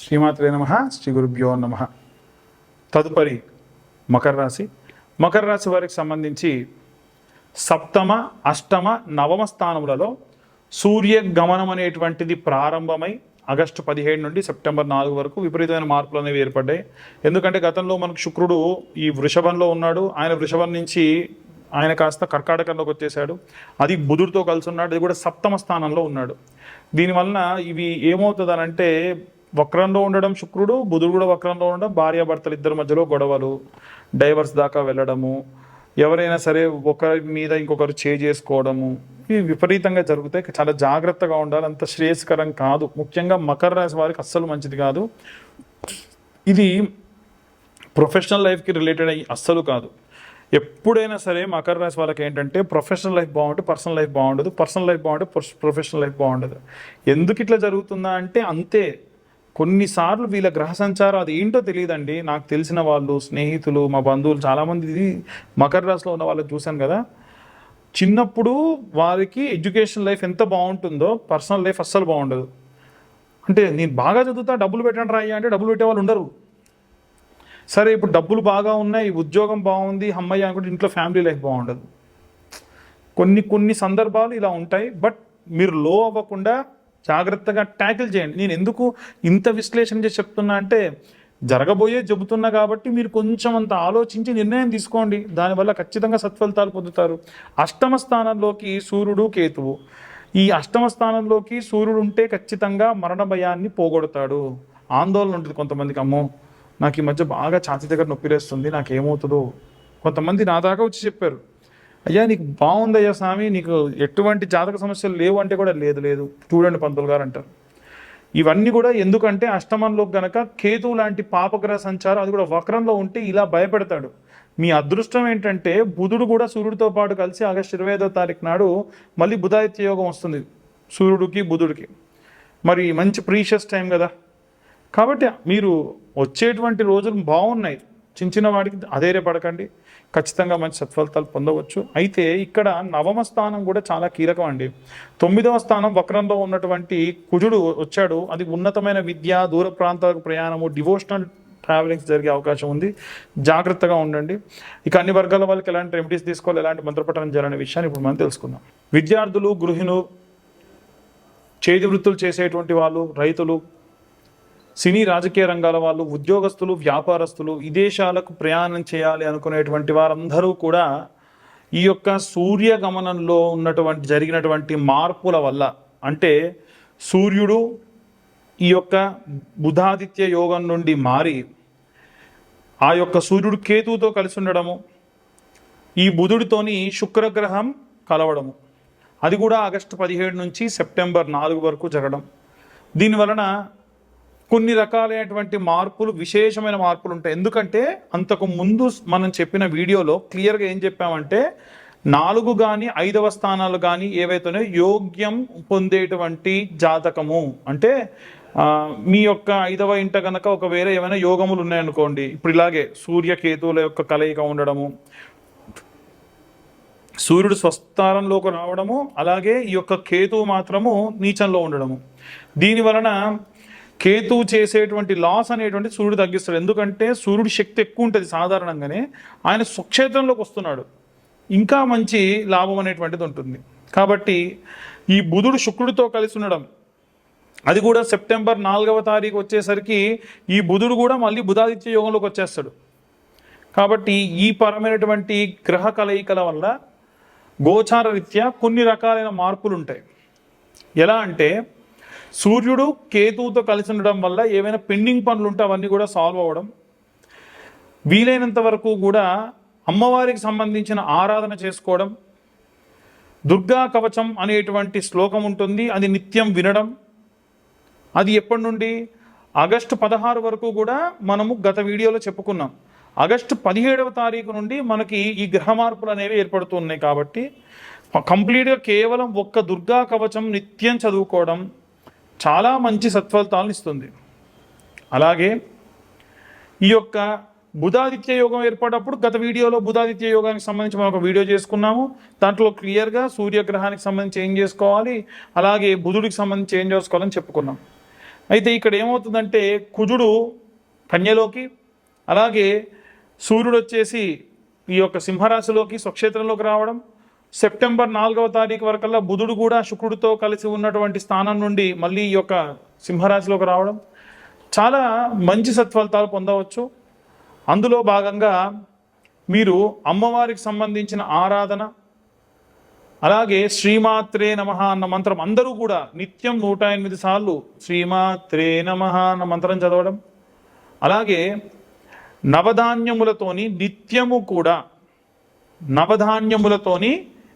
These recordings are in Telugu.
శ్రీమాత్రే నమ శ్రీ గురుభ్యో నమ. తదుపరి మకర రాశి. మకర రాశి వారికి సంబంధించి సప్తమ అష్టమ నవమ స్థానములలో సూర్య గమనం అనేటువంటిది ప్రారంభమై ఆగస్టు పదిహేడు నుండి సెప్టెంబర్ నాలుగు వరకు విపరీతమైన మార్పులు అనేవి ఏర్పడ్డాయి. ఎందుకంటే గతంలో మనకు శుక్రుడు ఈ వృషభంలో ఉన్నాడు. ఆయన వృషభం నుంచి ఆయన కాస్త కర్కాటకంలోకి వచ్చేసాడు అది బుధుడితో కలిసి ఉన్నాడు అది కూడా సప్తమ స్థానంలో ఉన్నాడు. దీనివలన ఇవి ఏమవుతుందనంటే వక్రంలో ఉండడం శుక్రుడు బుధుడు కూడా వక్రంలో ఉండడం భార్యాభర్తలు ఇద్దరి మధ్యలో గొడవలు డైవర్స్ దాకా వెళ్ళడము ఎవరైనా సరే ఒకరి మీద ఇంకొకరు చే చేసుకోవడము ఇవి విపరీతంగా జరుగుతాయి. చాలా జాగ్రత్తగా ఉండాలి. అంత శ్రేయస్కరం కాదు. ముఖ్యంగా మకర రాశి వారికి అస్సలు మంచిది కాదు. ఇది ప్రొఫెషనల్ లైఫ్కి రిలేటెడ్ అయ్యి అస్సలు కాదు. ఎప్పుడైనా సరే మకర రాశి వాళ్ళకి ఏంటంటే ప్రొఫెషనల్ లైఫ్ బాగుంటే పర్సనల్ లైఫ్ బాగుండదు. పర్సనల్ లైఫ్ బాగుంటే ప్రొఫెషనల్ లైఫ్ బాగుండదు. ఎందుకు ఇట్లా జరుగుతుందా అంటే అంతే. కొన్నిసార్లు వీళ్ళ గ్రహ సంచారం అది ఏంటో తెలియదండి. నాకు తెలిసిన వాళ్ళు స్నేహితులు మా బంధువులు చాలామంది మకర రాశిలో ఉన్న వాళ్ళని చూశాను కదా. చిన్నప్పుడు వారికి ఎడ్యుకేషన్ లైఫ్ ఎంత బాగుంటుందో పర్సనల్ లైఫ్ అస్సలు బాగుండదు. అంటే నేను బాగా చదువుతా డబ్బులు పెట్టండి రాయ్యా అంటే డబ్బులు పెట్టే వాళ్ళు ఉండరు. సరే ఇప్పుడు డబ్బులు బాగా ఉన్నాయి ఉద్యోగం బాగుంది అమ్మయ్య అనుకుంటే ఇంట్లో ఫ్యామిలీ లైఫ్ బాగుండదు. కొన్ని కొన్ని సందర్భాలు ఇలా ఉంటాయి బట్ మీరు లో అవ్వకుండా జాగ్రత్తగా ట్యాకిల్ చేయండి. నేను ఎందుకు ఇంత విశ్లేషణ చేసి చెప్తున్నా అంటే జరగబోయే చెబుతున్నా కాబట్టి మీరు కొంచెం అంత ఆలోచించి నిర్ణయం తీసుకోండి. దానివల్ల ఖచ్చితంగా సత్ఫలితాలు పొందుతారు. అష్టమ స్థానంలోకి సూర్యుడు కేతువు. ఈ అష్టమ స్థానంలోకి సూర్యుడు ఉంటే ఖచ్చితంగా మరణ భయాన్ని పోగొడతాడు. ఆందోళన ఉంటుంది కొంతమందికి. అమ్మో నాకు ఈ మధ్య బాగా ఛాతీ దగ్గర నొప్పి లేస్తుంది నాకు ఏమవుతుందో కొంతమంది నా దాకా వచ్చి చెప్పారు. అయ్యా నీకు బాగుందయ్యా స్వామి నీకు ఎటువంటి జాతక సమస్యలు లేవు అంటే కూడా లేదు లేదు. చూడండి పంతులు గారు అంటారు. ఇవన్నీ కూడా ఎందుకంటే అష్టమంలో గనక కేతువు లాంటి పాపగ్రహ సంచారం అది కూడా వక్రంలో ఉంటే ఇలా భయపెడతాడు. మీ అదృష్టం ఏంటంటే బుధుడు కూడా సూర్యుడితో పాటు కలిసి ఆగస్టు ఇరవై ఐదో తారీఖు నాడు మళ్ళీ బుధాదిత్య యోగం వస్తుంది సూర్యుడికి బుధుడికి. మరి మంచి ప్రీషియస్ టైం కదా. కాబట్టి మీరు వచ్చేటువంటి రోజులు బాగున్నాయి. చిన్న చిన్న వాడికి అధైర్యపడకండి. ఖచ్చితంగా మంచి సత్ఫలితాలు పొందవచ్చు. అయితే ఇక్కడ నవమ స్థానం కూడా చాలా కీలకం అండి. తొమ్మిదవ స్థానం వక్రంలో ఉన్నటువంటి కుజుడు వచ్చాడు. అది ఉన్నతమైన విద్య దూర ప్రాంతాలకు ప్రయాణము డివోషనల్ ట్రావెలింగ్స్ జరిగే అవకాశం ఉంది. జాగ్రత్తగా ఉండండి. ఇక అన్ని వర్గాల వాళ్ళకి ఎలాంటి రెమెడీస్ తీసుకోవాలి ఎలాంటి మంత్రపఠనం చేయాలనే విషయాన్ని ఇప్పుడు మనం తెలుసుకుందాం. విద్యార్థులు గృహిణులు చేతి వృత్తులు చేసేటువంటి వాళ్ళు రైతులు సినీ రాజకీయ రంగాల వాళ్ళు ఉద్యోగస్తులు వ్యాపారస్తులు విదేశాలకు ప్రయాణం చేయాలి అనుకునేటువంటి వారందరూ కూడా ఈ యొక్క సూర్య గమనంలో ఉన్నటువంటి జరిగినటువంటి మార్పుల వల్ల అంటే సూర్యుడు ఈ యొక్క బుధాదిత్య యోగం నుండి మారి ఆ యొక్క సూర్యుడు కేతువుతో కలిసి ఉండడము ఈ బుధుడితోని శుక్రగ్రహం కలవడము అది కూడా ఆగస్టు పదిహేడు నుంచి సెప్టెంబర్ నాలుగు వరకు జరగడం. దీని వలన కొన్ని రకాలైనటువంటి మార్పులు విశేషమైన మార్పులు ఉంటాయి. ఎందుకంటే అంతకు ముందు మనం చెప్పిన వీడియోలో క్లియర్గా ఏం చెప్పామంటే నాలుగు కానీ ఐదవ స్థానాలు కానీ ఏవైతేనే యోగ్యం పొందేటువంటి జాతకము. అంటే మీ యొక్క ఐదవ ఇంట కనుక ఒక వేరే ఏమైనా యోగములు ఉన్నాయనుకోండి ఇప్పుడు ఇలాగే సూర్యకేతువుల యొక్క కలయిక ఉండడము సూర్యుడు స్వస్థానంలోకి రావడము అలాగే ఈ యొక్క కేతువు మాత్రము నీచంలో ఉండడము. దీని వలన కేతువు చేసేటువంటి లాస్ అనేటువంటి సూర్యుడు తగ్గిస్తాడు. ఎందుకంటే సూర్యుడి శక్తి ఎక్కువ ఉంటుంది సాధారణంగానే. ఆయన స్వక్షేత్రంలోకి వస్తున్నాడు. ఇంకా మంచి లాభం అనేటువంటిది ఉంటుంది. కాబట్టి ఈ బుధుడు శుక్రుడితో కలిసి ఉండడం అది కూడా సెప్టెంబర్ నాలుగవ తారీఖు వచ్చేసరికి ఈ బుధుడు కూడా మళ్ళీ బుధాదిత్య యోగంలోకి వచ్చేస్తాడు. కాబట్టి ఈ పరమైనటువంటి గ్రహ కలయికల వల్ల గోచార రీత్యా కొన్ని రకాలైన మార్పులు ఉంటాయి ఎలా అంటే సూర్యుడు కేతువుతో కలిసి ఉండడం వల్ల ఏవైనా పెండింగ్ పనులు ఉంటే అవన్నీ కూడా సాల్వ్ అవ్వడం. వీలైనంత వరకు కూడా అమ్మవారికి సంబంధించిన ఆరాధన చేసుకోవడం. దుర్గా కవచం అనేటువంటి శ్లోకం ఉంటుంది అది నిత్యం వినడం. అది ఎప్పటి నుండి? ఆగస్టు పదహారు వరకు కూడా మనము గత వీడియోలో చెప్పుకున్నాం. ఆగస్టు పదిహేడవ తారీఖు నుండి మనకి ఈ గ్రహ మార్పులు అనేవి ఏర్పడుతున్నాయి కాబట్టి కంప్లీట్గా కేవలం ఒక్క దుర్గా కవచం నిత్యం చదువుకోవడం చాలా మంచి సత్ఫలితాలను ఇస్తుంది. అలాగే ఈ యొక్క బుధాదిత్య యోగం ఏర్పడినప్పుడు గత వీడియోలో బుధాదిత్య యోగానికి సంబంధించి మనం ఒక వీడియో చేసుకున్నాము. దాంట్లో క్లియర్గా సూర్యగ్రహానికి సంబంధించి ఏం చేసుకోవాలి? అలాగే బుధుడికి సంబంధించి ఏం చేసుకోవాలని చెప్పుకున్నాం. అయితే ఇక్కడ ఏమవుతుందంటే కుజుడు కన్యలోకి అలాగే సూర్యుడు వచ్చేసి ఈ యొక్క సింహరాశిలోకి స్వక్షేత్రంలోకి రావడం సెప్టెంబర్ నాలుగవ తారీఖు వరకల్లా బుధుడు కూడా శుక్రుడితో కలిసి ఉన్నటువంటి స్థానం నుండి మళ్ళీ ఈ యొక్క సింహరాశిలోకి రావడం చాలా మంచి సత్ఫలితాలు పొందవచ్చు. అందులో భాగంగా మీరు అమ్మవారికి సంబంధించిన ఆరాధన అలాగే శ్రీమాత్రే నమ అన్న మంత్రం అందరూ కూడా నిత్యం నూట ఎనిమిది సార్లు శ్రీమాత్రే నమ అన్న మంత్రం చదవడం అలాగే నవధాన్యములతోని నిత్యము కూడా నవధాన్యములతోని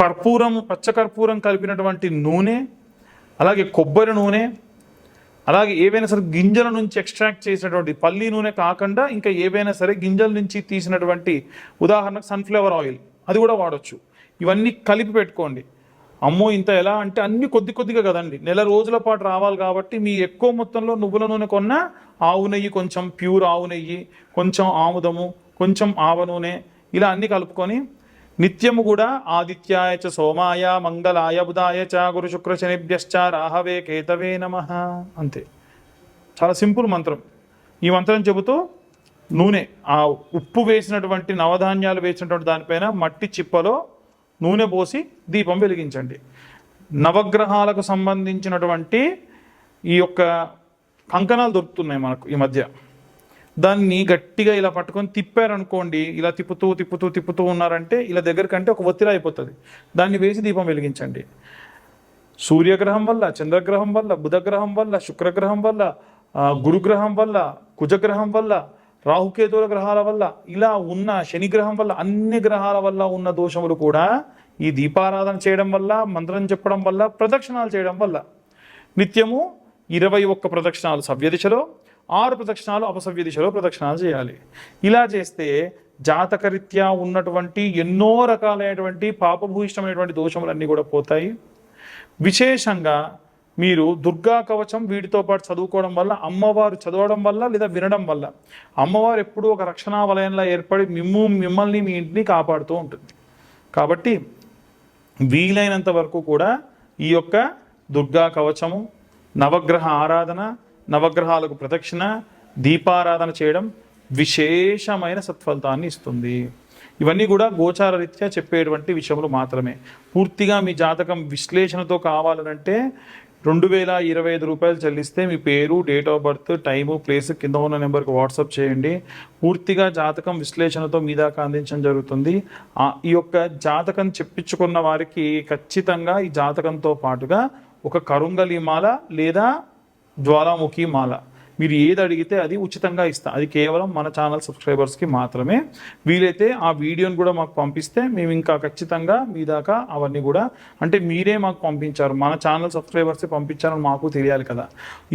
కర్పూరం పచ్చ కర్పూరం కలిపినటువంటి నూనె అలాగే కొబ్బరి నూనె అలాగే ఏవైనా సరే గింజల నుంచి ఎక్స్ట్రాక్ట్ చేసినటువంటి పల్లి నూనె కాకుండా ఇంకా ఏవైనా సరే గింజల నుంచి తీసినటువంటి ఉదాహరణకు సన్ఫ్లవర్ ఆయిల్ అది కూడా వాడొచ్చు. ఇవన్నీ కలిపి పెట్టుకోండి. అమ్మో ఇంత ఎలా అంటే అన్ని కొద్ది కొద్దిగా కదండి. నెల రోజుల పాటు రావాలి కాబట్టి మీ ఎక్కువ మొత్తంలో నువ్వుల నూనె కొన్న ఆవు నెయ్యి కొంచెం ప్యూర్ ఆవు నెయ్యి కొంచెం ఆముదము కొంచెం ఆవ నూనె ఇలా అన్ని కలుపుకొని నిత్యము కూడా ఆదిత్యాయ చ సోమాయ మంగళాయ బుధాయ చ గురు శుక్ర శనిభ్యశ్చ రాహవే కేతవే నమ. అంతే. చాలా సింపుల్ మంత్రం. ఈ మంత్రం చెబుతూ నూనె ఆ ఉప్పు వేసినటువంటి నవధాన్యాలు వేసినటువంటి దానిపైన మట్టి చిప్పలో నూనె పోసి దీపం వెలిగించండి. నవగ్రహాలకు సంబంధించినటువంటి ఈ యొక్క కంకణాలు దొరుకుతున్నాయి మనకు ఈ మధ్య. దాన్ని గట్టిగా ఇలా పట్టుకొని తిప్పారనుకోండి ఇలా తిప్పుతూ తిప్పుతూ తిప్పుతూ ఉన్నారంటే ఇలా దగ్గరకంటే ఒక ఒత్తిడి అయిపోతుంది. దాన్ని వేసి దీపం వెలిగించండి. సూర్యగ్రహం వల్ల చంద్రగ్రహం వల్ల బుధగ్రహం వల్ల శుక్రగ్రహం వల్ల గురుగ్రహం వల్ల కుజగ్రహం వల్ల రాహుకేతువుల గ్రహాల వల్ల ఇలా ఉన్న శనిగ్రహం వల్ల అన్ని గ్రహాల వల్ల ఉన్న దోషములు కూడా ఈ దీపారాధన చేయడం వల్ల మంత్రం చెప్పడం వల్ల ప్రదక్షిణాలు చేయడం వల్ల. నిత్యము ఇరవై ఒక్క ప్రదక్షిణాలు సవ్య దిశలో ఆరు ప్రదక్షిణాలు అపసవ్య దిశలో ప్రదక్షిణాలు చేయాలి. ఇలా చేస్తే జాతకరీత్యా ఉన్నటువంటి ఎన్నో రకాలైనటువంటి పాపభూయిష్టమైనటువంటి దోషములన్నీ కూడా పోతాయి. విశేషంగా మీరు దుర్గా కవచం వీటితో పాటు చదువుకోవడం వల్ల అమ్మవారు చదవడం వల్ల లేదా వినడం వల్ల అమ్మవారు ఎప్పుడూ ఒక రక్షణా వలయంలో ఏర్పడి మిమ్ము మిమ్మల్ని మీ ఇంటిని కాపాడుతూ ఉంటుంది. కాబట్టి వీలైనంత వరకు కూడా ఈ యొక్క దుర్గా కవచము నవగ్రహ ఆరాధన నవగ్రహాలకు ప్రదక్షిణ దీపారాధన చేయడం విశేషమైన సత్ఫలితాన్ని ఇస్తుంది. ఇవన్నీ కూడా గోచార రీత్యా చెప్పేటువంటి విషయములు మాత్రమే. పూర్తిగా మీ జాతకం విశ్లేషణతో కావాలనంటే రెండు వేల ఇరవై ఐదు రూపాయలు చెల్లిస్తే మీ పేరు date of birth time place కింద ఉన్న నెంబర్కి వాట్సాప్ చేయండి. పూర్తిగా జాతకం విశ్లేషణతో మీ దాకా అందించడం జరుగుతుంది. ఈ యొక్క జాతకం చెప్పించుకున్న వారికి ఖచ్చితంగా ఈ జాతకంతో పాటుగా ఒక కరుంగలిమాల లేదా జ్వాలాముఖి మాల. మీరు ఏది అడిగితే అది ఉచితంగా ఇస్తాం. అది కేవలం మన ఛానల్ సబ్స్క్రైబర్స్కి మాత్రమే. వీలైతే ఆ వీడియోని కూడా మాకు పంపిస్తే మేము ఇంకా ఖచ్చితంగా మీ దాకా అవన్నీ కూడా అంటే మీరే మాకు పంపించారు. మన ఛానల్ సబ్స్క్రైబర్సే పంపించారని మాకు తెలియాలి కదా.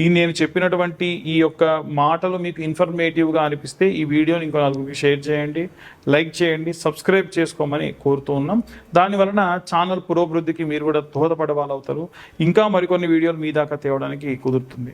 ఈ నేను చెప్పినటువంటి ఈ యొక్క మాటలు మీకు ఇన్ఫర్మేటివ్గా అనిపిస్తే ఈ వీడియోని ఇంకో నలుగురికి షేర్ చేయండి లైక్ చేయండి సబ్స్క్రైబ్ చేసుకోమని కోరుతూ ఉన్నాం. దాని వలన ఛానల్ పురోభివృద్ధికి మీరు కూడా దోహదపడే వాళ్ళు అవుతారు ఇంకా మరికొన్ని వీడియోలు మీ దాకా తేవడానికి కుదురుతుంది.